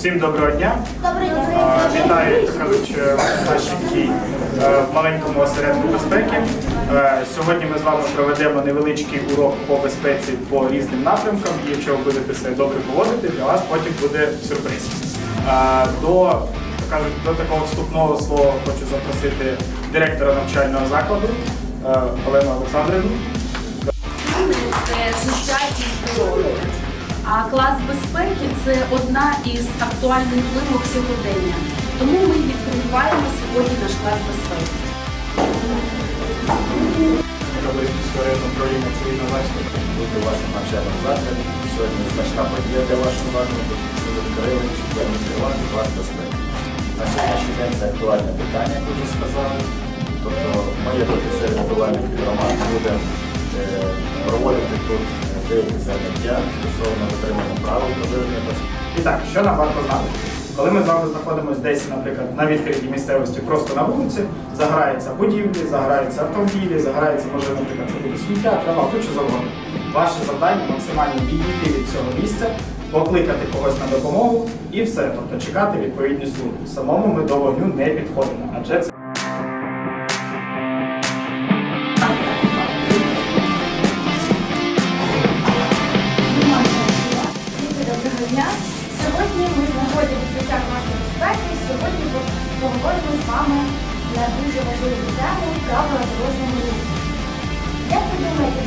Всім доброго дня. Добрий день. Е, Вітаю, як кажуть, наші е, в маленькому осередку безпеки. Е, Сьогодні ми з вами проведемо невеличкий урок по безпеці по різним напрямкам. І якщо ви будете себе добре поводити, для вас потім буде сюрприз. Е, До, до такого вступного слова хочу запросити директора навчального закладу е, Олену Олександрівну. це життя і здоров'я. Клас безпеки це одна із актуальних вимог сьогодення. Тому ми відкриваємо сьогодні наш клас безпеки. Бути в вашому навчальному закладі. Сьогодні значна подія для вашого закладу, що ви відкрили четвертий приватний клас безпеки. На сьогоднішній день це актуальне питання, як ви вже сказали. Тобто ми, як офіцери рятувальних громад, будемо е, проводити тут е, заняття стосовно дотримання правил пожежної безпеки. І так, що нам варто знати? Коли ми з вами знаходимося десь, наприклад, на відкритій місцевості, просто на вулиці, загораються будівлі, загораються автомобілі, загорається, може, наприклад, це буде сміття, трава, що завгодно. Ваше завдання максимально відійти від цього місця, покликати когось на допомогу і все, тобто чекати відповідні служби. Самому ми до вогню не підходимо, адже це дня. Сьогодні ми знаходимо відкриття нашої безпеки. Сьогодні поговоримо з вами на дуже важливу тему правила дорожнього руху. Як ви думаєте,